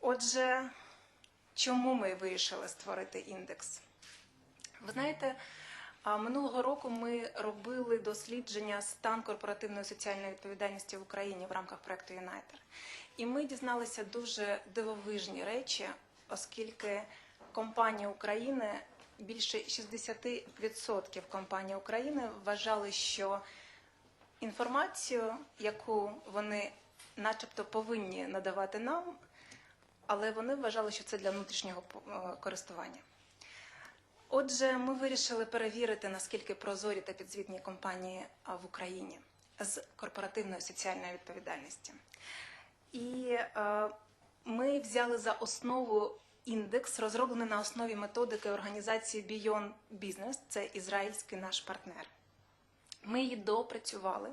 Отже, чому ми вирішили створити індекс? Ви знаєте, минулого року ми робили дослідження стан корпоративної соціальної відповідальності в Україні в рамках проекту Юнайтер. І ми дізналися дуже дивовижні речі, оскільки компанії України більше 60% компаній України вважали, що інформацію, яку вони начебто повинні надавати нам, але вони вважали, що це для внутрішнього е, користування. Отже, ми вирішили перевірити, наскільки прозорі та підзвітні компанії в Україні з корпоративної соціальної відповідальності. І е, ми взяли за основу індекс, розроблений на основі методики організації Beyond Business, це ізраїльський наш партнер. Ми її допрацювали,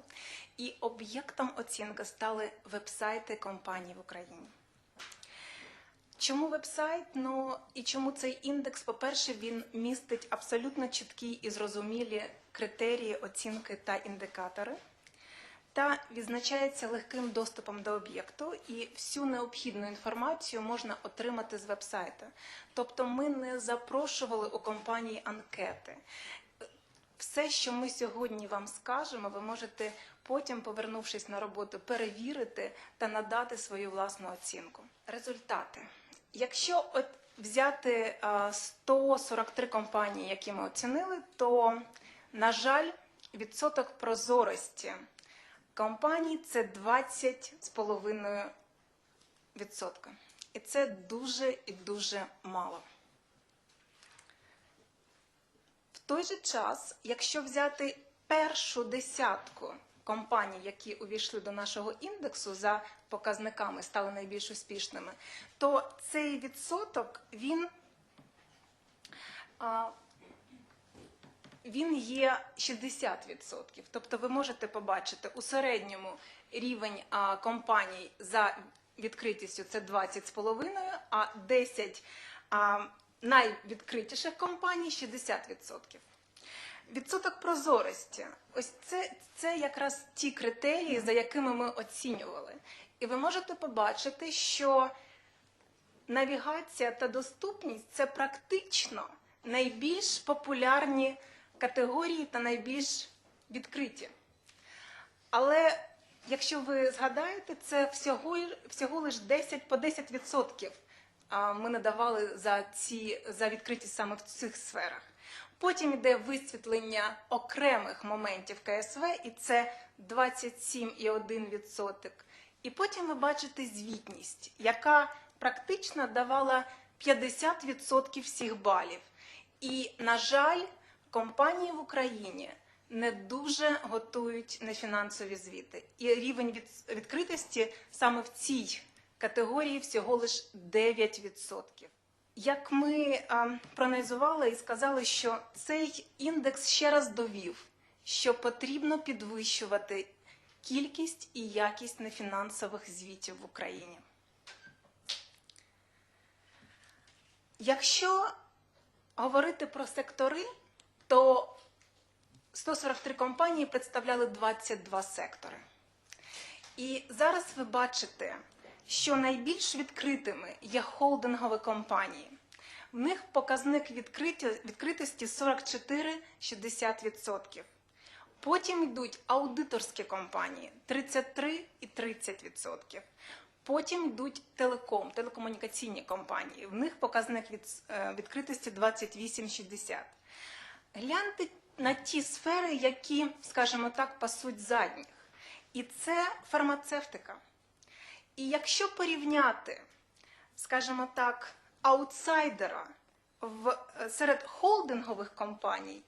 і об'єктом оцінки стали вебсайти компаній в Україні. Чому вебсайт? Ну і чому цей індекс? По-перше, він містить абсолютно чіткі і зрозумілі критерії оцінки та індикатори, та відзначається легким доступом до об'єкту, і всю необхідну інформацію можна отримати з вебсайта. Тобто, ми не запрошували у компанії анкети. Все, що ми сьогодні вам скажемо, ви можете потім, повернувшись на роботу, перевірити та надати свою власну оцінку. Результати. Якщо от взяти 143 компанії, які ми оцінили, то, на жаль, відсоток прозорості компаній це 20,5%. І це дуже і дуже мало. В той же час, якщо взяти першу десятку компаній, які увійшли до нашого індексу за показниками, стали найбільш успішними, то цей відсоток він, він є 60%. Тобто ви можете побачити у середньому рівень компаній за відкритістю це 20,5%, а 10 а, найвідкритіших компаній 60%. Відсоток прозорості. Ось це, це якраз ті критерії, за якими ми оцінювали. І ви можете побачити, що навігація та доступність це практично найбільш популярні категорії та найбільш відкриті. Але якщо ви згадаєте, це всього, всього лише 10 по 10% ми надавали за, ці, за відкритість саме в цих сферах. Потім йде висвітлення окремих моментів КСВ, і це 27,1%. І потім ви бачите звітність, яка практично давала 50% всіх балів. І, на жаль, компанії в Україні не дуже готують нефінансові звіти. І рівень від, відкритості саме в цій категорії всього лише 9%. Як ми проаналізували і сказали, що цей індекс ще раз довів, що потрібно підвищувати кількість і якість нефінансових звітів в Україні. Якщо говорити про сектори, то 143 компанії представляли 22 сектори. І зараз ви бачите, що найбільш відкритими є холдингові компанії. В них показник відкритості 44-60%. Потім йдуть аудиторські компанії 33 і 30%. Потім йдуть телеком, телекомунікаційні компанії. В них показник від, е, відкритості 28-60. Гляньте на ті сфери, які, скажімо так, пасуть задніх. І це фармацевтика. І якщо порівняти, скажімо так, аутсайдера в, серед холдингових компаній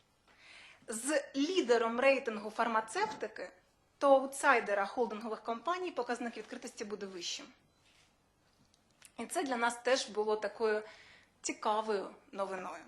з лідером рейтингу фармацевтики, то аутсайдера холдингових компаній показник відкритості буде вищим. І це для нас теж було такою цікавою новиною.